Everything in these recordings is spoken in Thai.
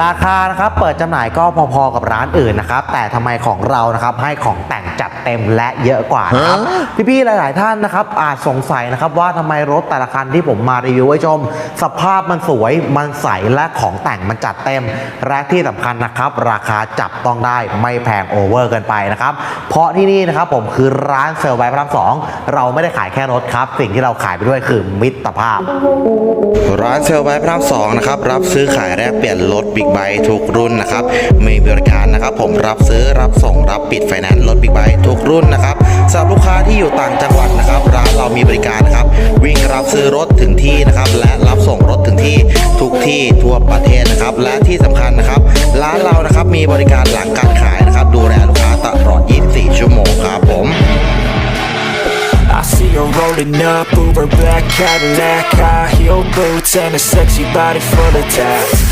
ราคานะครับเปิดจำหน่ายก็พอๆกับร้านอื่นนะครับ แต่ทำไมของเรานะครับให้ของแต่งจัดเต็มและเยอะกว่านะครับพี่ๆหลาย ๆ ท่านนะครับอาจสงสัยนะครับว่าทำไมรถแต่ละคันที่ผมมารีวิวไว้ชม สภาพมันสวยมันใสและของแต่งมันจัดเต็ม และที่สำคัญนะครับ ราคาจับต้องได้ไม่แพงโอเวอร์เกินไปนะครับเพราะที่นี่นะครับผมคือร้านเซลล์ไวพระรามสองเราไม่ได้ขายแค่รถครับ สิ่งที่เราขายไปด้วยคือมิตรภาพ ร้านเซลล์ไบพระรามสองนะครับรับซื้อขายแลกเปลี่ยนรถบิ๊ิ๊กไบค์ทุกรุ่นนะครับมีบริการนะครับ ผมรับซื้อรับส่งรับปิดไฟแนนซ์รถบิ๊กไบค์ทุกรุ่นนะครับสำหรับลูกค้าที่อยู่ต่างจังหวัดนะครับ ร้านเรามีบริการนะครับ วิ่งรับซื้อรถถึงที่นะครับ และรับส่งรถถึงที่ทุกที่ทั่วประเทศนะครับ และที่สำคัญนะครับ ร้านเรานะครับมีบริการหลังการขายนะครับ ดูแลลูกค้าตลอด 24 ชั่วโมงครับผม I see her rolling up, Uber black Cadillac High heel boots and a sexy body full of tats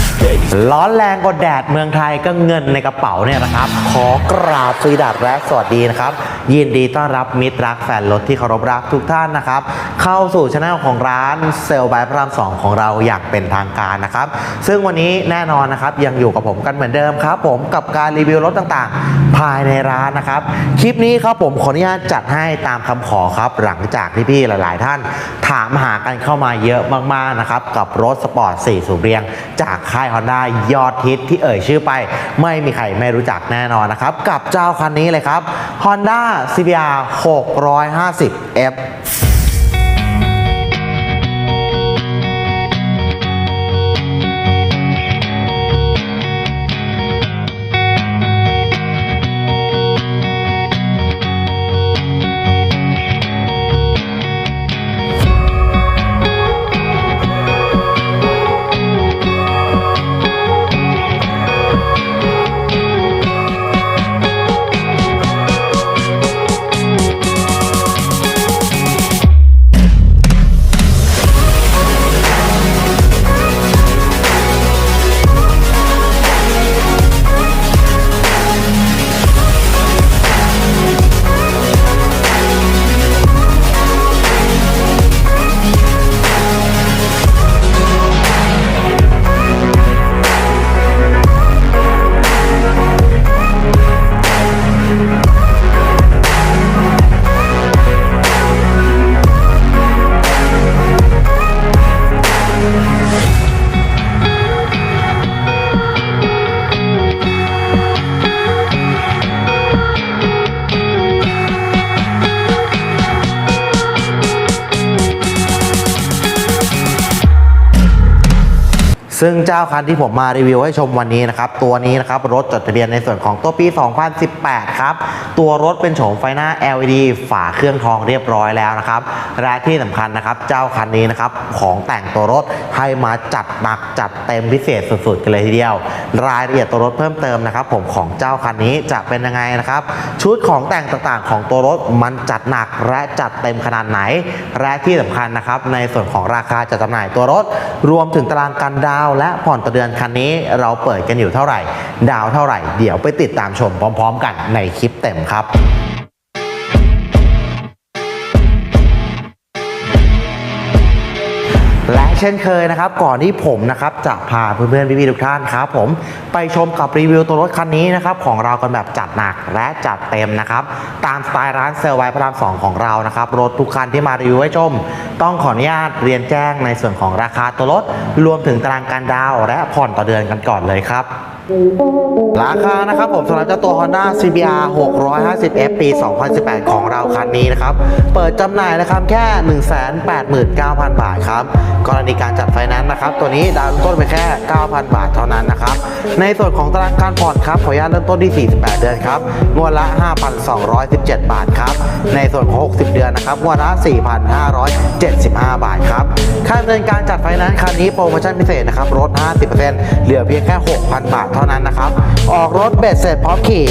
ร้อนแรงกว่าแดดเมืองไทยก็เงินในกระเป๋าเนี่ยนะครับ ขอกราบสวีดัสและสวัสดีนะครับ ยินดีต้อนรับมิตรรักแฟนรถที่เคารพรักทุกท่านนะครับ เข้าสู่ช anel ของร้านเซลล์บายพระรามสองของเราอย่างเป็นทางการนะครับ ซึ่งวันนี้แน่นอนนะครับยังอยู่กับผมกันเหมือนเดิมครับ ผมกับการรีวิวรถต่างๆ ภายในร้านนะครับ คลิปนี้ครับผมขออนุญาตจัดให้ตามคำขอครับ หลังจากที่พี่หลาย ๆ ท่านถามหากันเข้ามาเยอะมากๆนะครับกับรถสปอร์ต4สูบเรียงจากค่าย Honda ยอดฮิตที่เอ่ยชื่อไป ไม่มีใครไม่รู้จักแน่นอนนะครับ กับเจ้าคันนี้เลยครับ Honda CBR 650F ซึ่งเจ้าคันที่ผมมารีวิวให้ชมวันนี้นะครับ ตัวนี้นะครับรถจดทะเบียนในส่วนของตัวปี 2018 ครับ ตัวรถเป็นโฉมไฟหน้า LED ฝาเครื่องทองเรียบร้อยแล้วนะครับและที่สำคัญนะครับ เจ้าคันนี้นะครับของแต่งตัวรถให้มาจัดหนักจัดเต็มพิเศษสุดๆกันเลยทีเดียว รายละเอียดตัวรถเพิ่มเติมนะครับ ผมของเจ้าคันนี้จะเป็นยังไงนะครับ ชุดของแต่งต่างๆของตัวรถมันจัดหนักและจัดเต็มขนาดไหนและที่สำคัญนะครับในส่วนของราคาจัดจำหน่ายตัวรถ รวมถึงตารางการดาวและผ่อนต่อเดือนคันนี้เราเปิดกันอยู่เท่าไหร่ ดาวเท่าไหร่ เดี๋ยวไปติดตามชมพร้อม ๆ กันในคลิปเต็มครับ เช่นเคยนะครับ ก่อนที่ผมนะครับจะพาเพื่อนๆพี่ๆทุกท่านครับผมไปชมกับรีวิวตัวรถคันนี้นะครับของเรากันแบบจัดหนักและจัดเต็มนะครับตามสไตล์ร้านเซอร์ไวพระรามสองของเรานะครับรถทุกคันที่มารีวิวให้ชม ต้องขออนุญาตเรียนแจ้งในส่วนของราคาตัวรถรวมถึงตารางการดาวและผ่อนต่อเดือนกันก่อนเลยครับ ราคานะครับผมสำหรับเจ้าตัว Honda CBR 650F ปี 2018 ของเราคันนี้นะครับ เปิดจำหน่ายนะครับแค่ 189,000 บาทครับ กรณีการจัดไฟแนนซ์นะครับ ตัวนี้ดาวน์ต้นไปแค่ 9,000 บาทเท่านั้นนะครับ ในส่วนของตารางการผ่อนครับขออนุญาตเริ่มต้นที่ 48 เดือนครับงวดละ 5,217 บาทครับ ในส่วนของ 60 เดือนนะครับงวดละ 4,575 บาทครับ ค่าดำเนินการจัดไฟแนนซ์คันนี้โปรโมชั่นพิเศษนะครับลด50%เหลือเพียงแค่ 6,000 บาทเท่านั้นนะครับ ออกรถเบ็ดเสร็จพร้อมขี่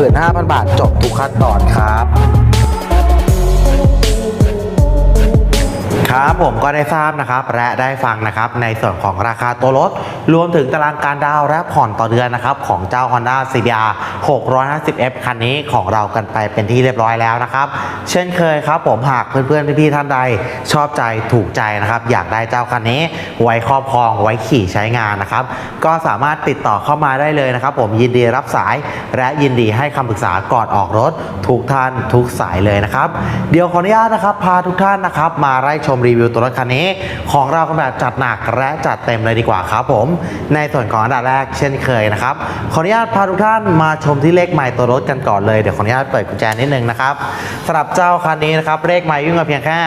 15,000 บาทจบทุกขั้นตอนครับ ครับผมก็ได้ทราบนะครับและได้ฟังนะครับในส่วนของราคาตัวรถ รวมถึงตารางการดาวน์และผ่อนต่อเดือนนะครับของเจ้า Honda CBR 650F คันนี้ของเรากันไปเป็นที่เรียบร้อยแล้วนะครับ เช่นเคยครับผมหากเพื่อนๆพี่ๆท่านใดชอบใจถูกใจนะครับ อยากได้เจ้าคันนี้ไว้ครอบครองไว้ขี่ใช้งานนะครับ ก็สามารถติดต่อเข้ามาได้เลยนะครับ ผมยินดีรับสายและยินดีให้คำปรึกษาก่อนออกรถทุกท่านทุกสายเลยนะครับ เดี๋ยวขออนุญาตนะครับพาทุกท่านนะครับ มาไล่ชมรีวิวตัวรถคันนี้ ของเรากันแบบจัดหนักและจัดเต็มเลยดีกว่าครับผม ในส่วนของอันดับแรกเช่นเคยนะครับ ขออนุญาตพาทุกท่านมาชมที่เลขใหม่ตัวรถกันก่อนเลยเดี๋ยวขออนุญาตเปิดกุญแจนิดนึงนะครับสำหรับเจ้าคันนี้นะครับเลขใหม่วิ่งมาเพียงแค่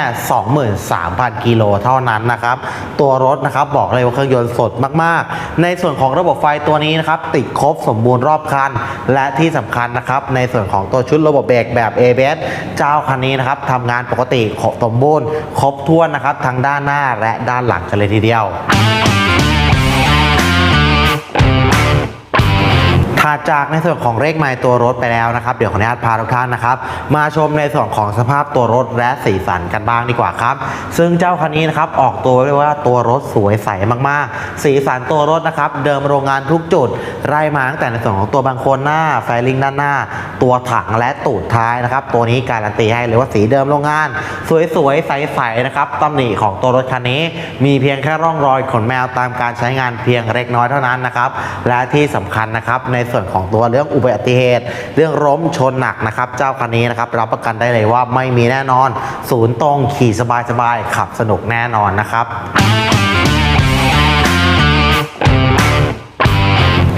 23,000 กิโลเท่านั้นนะครับตัวรถนะครับบอกเลยว่าเครื่องยนต์สดมากๆ ในส่วนของระบบไฟตัวนี้นะครับติดครบสมบูรณ์รอบคัน และที่สำคัญนะครับในส่วนของตัวชุดระบบเบรกแบบ ABS เจ้าคันนี้นะครับทำงานปกติครบสมบูรณ์ครบถ้วนนะครับทั้งด้านหน้าและด้านหลังกันเลยทีเดียว ถัดจากในส่วนของเลขไมล์ตัวรถไปแล้วนะครับ เดี๋ยวขออนุญาตพาทุกท่านนะครับ มาชมในส่วนของสภาพตัวรถและสีสันกันบ้างดีกว่าครับ ซึ่งเจ้าคันนี้นะครับออกตัวไว้เลยว่าตัวรถสวยใสมากๆ สีสันตัวรถนะครับเดิมโรงงานทุกจุดไล่มาตั้งแต่ในส่วนของตัวบางโคนหน้าไฟลิงด้านหน้า ตัวถังและตูดท้ายนะครับ ตัวนี้การันตีให้เลยว่าสีเดิมโรงงาน สวยๆใสๆนะครับตำหนิของตัวรถคันนี้ มีเพียงแค่ร่องรอยขนแมวตามการใช้งานเพียงเล็กน้อยเท่านั้นนะครับและที่สำคัญนะครับในส่วนของตัวเรื่องอุบัติเหตุ เรื่องล้มชนหนักนะครับ เจ้าคันนี้นะครับรับประกันได้เลยว่าไม่มีแน่นอน ศูนย์ตรงขี่สบายๆขับสนุกแน่นอนนะครับ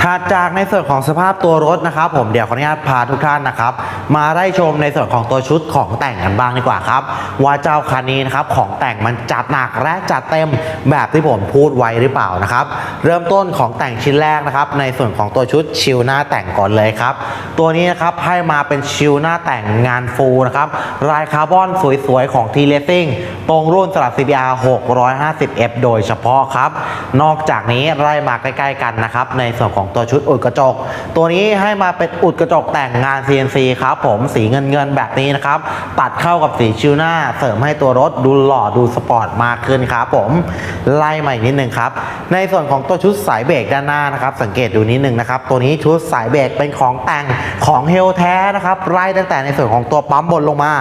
ถัดจากในส่วนของสภาพตัวรถนะครับ ผมเดี๋ยวขออนุญาตพาทุกท่านนะครับ มาได้ชมในส่วนของตัวชุดของแต่งกันบ้างดีกว่าครับ ว่าเจ้าคันนี้นะครับของแต่งมันจัดหนักและจัดเต็มแบบที่ผมพูดไว้หรือเปล่านะครับ เริ่มต้นของแต่งชิ้นแรกนะครับ ในส่วนของตัวชุดชิลหน้าแต่งก่อนเลยครับ ตัวนี้นะครับให้มาเป็นชิลหน้าแต่งงานฟูลนะครับลายคาร์บอนสวยๆของ T Racing ตรงรุ่นสลับ CBR 650F โดยเฉพาะครับ นอกจากนี้ไล่มาใกล้ๆกันนะครับในส่วนของตัวชุดอุดกระจก ตัวนี้ให้มาเป็นอุดกระจกแต่งงาน CNC ครับผมสีเงินเงินๆแบบนี้นะครับ ตัดเข้ากับสีชิวหน้า เสริมให้ตัวรถดูหล่อดูสปอร์ตมากขึ้นครับผมไล่มาอีกนิดนึงครับ ในส่วนของตัวชุดสายเบรกด้านหน้านะครับ สังเกตดูนิดนึงนะครับ ตัวนี้ชุดสายเบรกเป็นของแต่งของเฮลแท้นะครับไล่ตั้งแต่ในส่วนของตัวปั๊มบนลงมา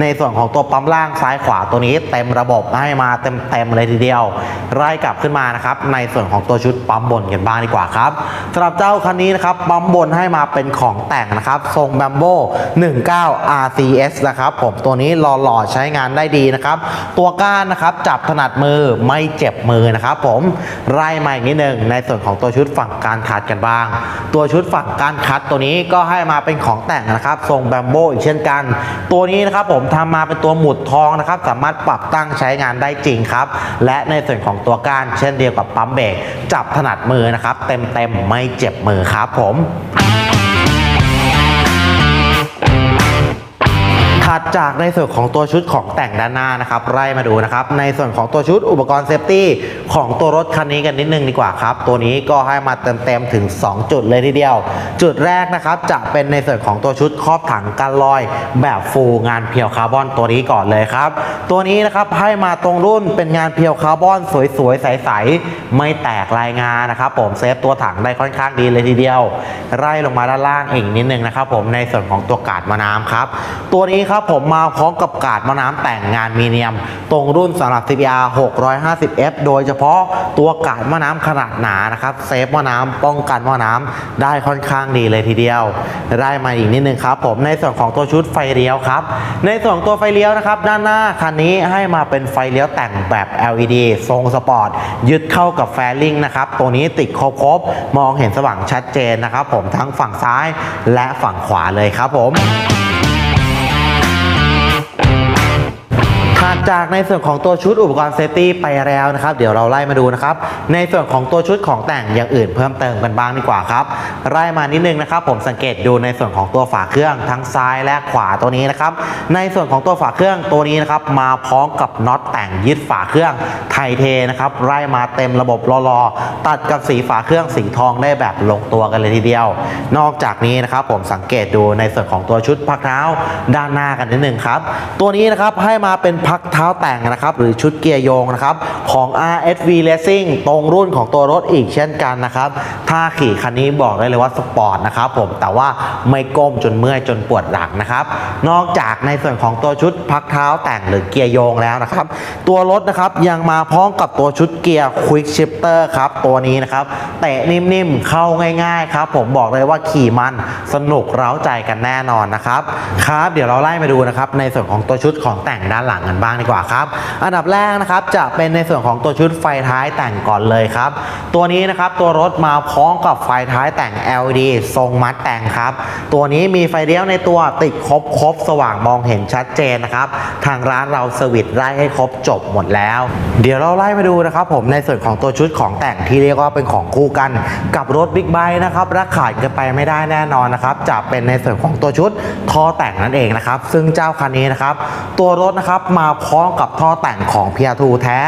ในส่วนของตัวปั๊มล่างซ้ายขวาตัวนี้เต็มระบบให้มาเต็มเต็มๆเลยทีเดียว ไล่กลับขึ้นมานะครับในส่วนของตัวชุดปั๊มบนกันบ้างดีกว่าครับสำหรับเจ้าคันนี้นะครับปั๊มบนให้มาเป็นของแต่งนะครับ ทรงแบมโบ19 RCS นะครับ ผมตัวนี้หล่อๆใช้งานได้ดีนะครับ ตัวก้านนะครับจับถนัดมือไม่เจ็บมือนะครับ ผมไล่มาอีกนิดหนึ่งในส่วนของตัวชุดฝั่งการคัดกันบ้าง ตัวชุดฝั่งการคัดตัวนี้ก็ให้มาเป็นของแต่งนะครับ ทรงแบมโบอีกเช่นกัน ตัวนี้นะครับผมทำมาเป็นตัวหมุดทองนะครับ สามารถปรับตั้งใช้งานได้จริงครับ และในส่วนของตัวก้านเช่นเดียวกับปั๊มเบรกจับถนัดมือนะครับ เต็มๆไม่เจ็บมือครับผม ถัดจากในส่วนของตัวชุดของแต่งด้านหน้านะครับไล่มาดูนะครับในส่วนของตัวชุดอุปกรณ์เซฟตี้ของตัวรถคันนี้กันนิดนึงดีกว่าครับ ตัวนี้ก็ให้มาเต็มๆถึง 2 จุดเลยทีเดียว จุดแรกนะครับจะเป็นในส่วนของตัวชุดครอบถังกันลอย แบบฟูงานเพียวคาร์บอนตัวนี้ก่อนเลยครับ ตัวนี้นะครับให้มาตรงรุ่นเป็นงานเพียวคาร์บอนสวยๆใสๆไม่แตกลายงานนะครับ ผมเซฟตัวถังได้ค่อนข้างดีเลยทีเดียว ไล่ลงมาด้านล่างอีกนิดนึงนะครับ ผมในส่วนของตัวกาดมะน้ำครับ ตัวนี้ครับผมมาพร้อมกับกาดมะน้ำแต่งงานมีเนียม ตรงรุ่นสำหรับ CBR 650F โดยเฉพาะตัวกาดมะน้ำขนาดหนานะครับเซฟมะน้ำป้องกันมะน้ำได้ค่อนข้างดีเลยทีเดียว ได้มาอีกนิดนึงครับผมในส่วนของตัวชุดไฟเลี้ยวครับ ในส่วนของตัวไฟเลี้ยวนะครับด้านหน้าคันนี้ให้มาเป็นไฟเลี้ยวแต่งแบบ LED ทรงสปอร์ตยึดเข้ากับแฟลิงนะครับตัวนี้ติดครบๆมองเห็นสว่างชัดเจนนะครับผมทั้งฝั่งซ้ายและฝั่งขวาเลยครับผม จากในส่วนของตัวชุดอุปกรณ์เซฟตี้ไปแล้วนะครับ เดี๋ยวเราไล่มาดูนะครับ ในส่วนของตัวชุดของแต่งอย่างอื่นเพิ่มเติมกันบ้างดีกว่าครับ ไล่มานิดนึงนะครับ ผมสังเกตดูในส่วนของตัวฝาเครื่องทั้งซ้ายและขวาตัวนี้นะครับ ในส่วนของตัวฝาเครื่องตัวนี้นะครับ มาพร้อมกับน็อตแต่งยึดฝาเครื่องไทเทนะครับ ไล่มาเต็มระบบรอๆตัดกับสีฝาเครื่องสีทองได้แบบลงตัวกันเลยทีเดียว นอกจากนี้นะครับ ผมสังเกตดูในส่วนของตัวชุดพักเท้าด้านหน้ากันนิดนึงครับ ตัวนี้นะครับให้มาเป็นพักเท้าแต่งนะครับ หรือชุดเกียร์โยงนะครับ ของ RSV Racing ตรงรุ่นของตัวรถอีกเช่นกันนะครับถ้าขี่คันนี้บอกได้เลยว่าสปอร์ตนะครับผมแต่ว่าไม่ก้มจนเมื่อยจนปวดหลังนะครับ นอกจากในส่วนของตัวชุดพักเท้าแต่งหรือเกียร์โยงแล้วนะครับ ตัวรถนะครับยังมาพร้อมกับตัวชุดเกียร์ Quick Shifter ครับตัวนี้นะครับเตะนิ่มๆเข้าง่ายๆครับผมบอกเลยว่าขี่มันสนุกเร้าใจกันแน่นอนนะครับครับ เดี๋ยวเราไล่มาดูนะครับในส่วนของตัวชุดของแต่งด้านหลังกันบ้างดีกว่าครับ อันดับแรกนะครับจะเป็นในส่วนของตัวชุดไฟท้ายแต่งก่อนเลยครับ ตัวนี้นะครับตัวรถมาพร้อมกับไฟท้ายแต่ง LED ทรงมัดแต่งครับ ตัวนี้มีไฟเลี้ยวในตัวติดครบครบสว่างมองเห็นชัดเจนนะครับ ทางร้านเราเซอร์วิสไล่ให้ครบจบหมดแล้ว เดี๋ยวเราไล่มาดูนะครับ ผมในส่วนของตัวชุดของแต่งที่เรียกว่าเป็นของคู่กัน กับรถบิ๊กไบค์นะครับและขาดกันไปไม่ได้แน่นอนนะครับจะเป็นในส่วนของตัวชุดท่อแต่งนั่นเองนะครับ ซึ่งเจ้าคันนี้นะครับ ตัวรถนะครับมาพร้อมกับท่อแต่งของ PR2 แท้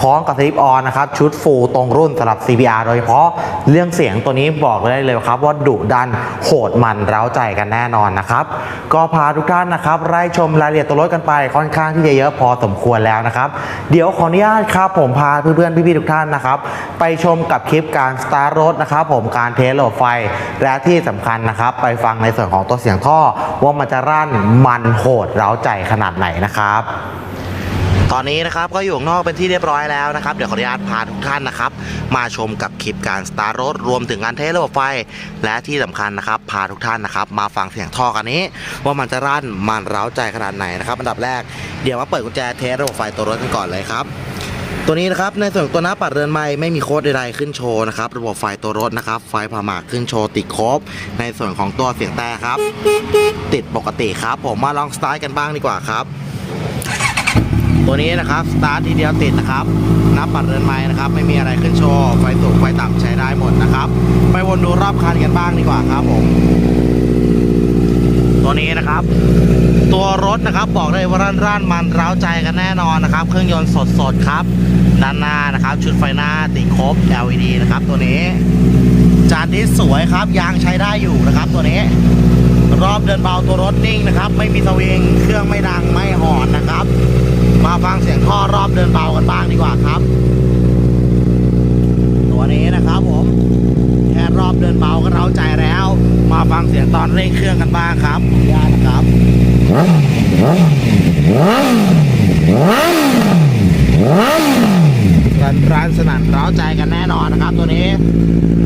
พร้อมกับสลิปออนนะครับชุดฟูลตรงรุ่นสำหรับ CBR โดยเฉพาะเรื่องเสียงตัวนี้บอกได้เลยครับว่าดุดันโหดมันเร้าใจกันแน่นอนนะครับ ก็พาทุกท่านนะครับไล่ชมรายละเอียดตัวรถกันไปค่อนข้างที่จะเยอะพอสมควรแล้วนะครับ เดี๋ยวขออนุญาตครับผมพาเพื่อนๆพี่ๆทุกท่านนะครับไปชมกับคลิปการสตาร์ทรถนะครับผมการเทสโหลดไฟและที่สำคัญนะครับ ไปฟังในส่วนของตัวเสียงท่อ ว่ามันจะรั่นมันโหดเร้าใจขนาดไหนนะครับ ตอนนี้นะครับก็อยู่ข้างนอกเป็นที่เรียบร้อยแล้วนะครับ เดี๋ยวขออนุญาตพาทุกท่านนะครับ มาชมกับคลิปการสตาร์ทรถรวมถึงการเทสระบบไฟ และที่สำคัญนะครับ พาทุกท่านนะครับ มาฟังเสียงท่อกันนี้ ว่ามันจะรั่นมันเร้าใจขนาดไหนนะครับ อันดับแรกเดี๋ยวมาเปิดกุญแจเทสระบบไฟตัวรถกันก่อนเลยครับตัวนี้นะครับในส่วนของตัวหน้าปัดเรือนไม้ไม่มีโค้ดใดๆขึ้นโชว์นะครับระบบไฟตัวรถนะครับ ไฟผ่าหมากขึ้นโชว์ติดครบ ในส่วนของตัวเสียงแต่ครับ ติดปกติครับ ผมมาลองสตาร์ทกันบ้างดีกว่าครับ ตัวนี้นะครับสตาร์ททีเดียวติดนะครับนับปัดเรือนไม้นะครับ ไม่มีอะไรขึ้นโชว์ไฟสูงไฟต่ำใช้ได้หมดนะครับ ไปวนดูรอบคันกันบ้างดีกว่าครับผมตัวนี้นะครับ ตัวรถนะครับบอกเลยว่าร่านๆมันร้าใจกันแน่นอนนะครับ เครื่องยนต์สดๆครับ ด้านหน้านะครับ ชุดไฟหน้าติดครบ LED นะครับ ตัวนี้ จานดิสสวยครับ ยางใช้ได้อยู่นะครับ ตัวนี้ รอบเดินเบาตัวรถนิ่งนะครับ ไม่มีสวิงเครื่องไม่ดังไม่หอนนะครับ มาฟังเสียงท่อรอบเดินเบากันบ้างดีกว่าครับ ตัวนี้นะครับผมแค่รอบเดินเบาก็เร้าใจแล้ว มาฟังเสียงตอนเร่งเครื่องกันบ้างครับญาตนะครับรันรันสนั่นเร้าใจกันแน่นอนนะครับ ตัวนี้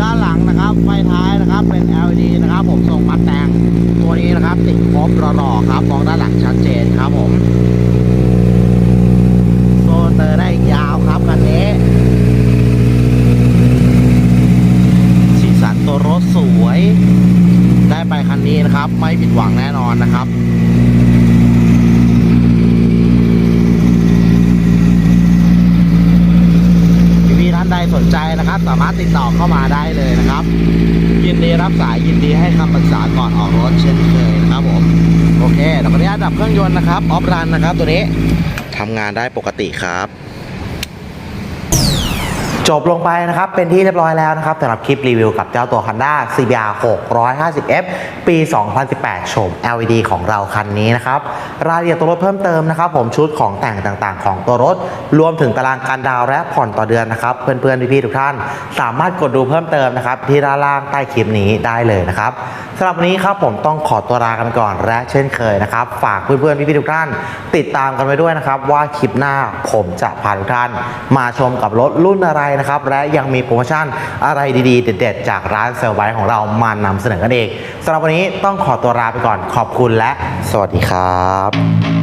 ด้านหลังนะครับไฟท้ายนะครับเป็น LED นะครับ ผมทรงมัดแต่งตัวนี้นะครับติดครบรอๆครับมองด้านหลังชัดเจนครับผมโซเตอร์ได้ยาวครับคันนี้สีสันตัวรถสวย ได้ไปคันนี้นะครับ ไม่ผิดหวังแน่นอนนะครับ พี่ๆท่านใดสนใจนะครับ สามารถติดต่อเข้ามาได้เลยนะครับ ยินดี รับสายยินดีให้คำปรึกษาก่อนออกรถเช่นเคยนะครับผม โอเคเดี๋ยวขออนุญาตดับเครื่องยนต์นะครับ ออฟรันนะครับตัวนี้ทำงานได้ปกติครับ จบลงไปนะครับ เป็นที่เรียบร้อยแล้วนะครับสำหรับคลิปรีวิวกับเจ้าตัว Honda CBR 650F ปี 2018โฉม LED ของเราคันนี้นะครับ รายละเอียดตัวรถเพิ่มเติมนะครับ ผมชุดของแต่งต่างๆ ของตัวรถ รวมถึงตารางการดาวน์และผ่อนต่อเดือนนะครับ เพื่อนๆ พี่ๆ ทุกท่าน สามารถกดดูเพิ่มเติมนะครับ ที่ด้านล่างใต้คลิปนี้ได้เลยนะครับสำหรับวันนี้ครับผมต้องขอตัวลากันไปก่อนและเช่นเคยนะครับ ฝากเพื่อนๆ พี่ๆ ทุกท่าน ติดตามกันไว้ด้วยนะครับว่าคลิปหน้าผมจะพาทุกท่าน มาชมกับรถรุ่นอะไรนะครับ และยังมีโปรโมชั่นอะไรดีๆ เด็ดๆ จากร้านเซอร์ไบของเรามานำเสนอกันเองสำหรับวันนี้ต้องขอตัวลาไปก่อนขอบคุณและ สวัสดีครับ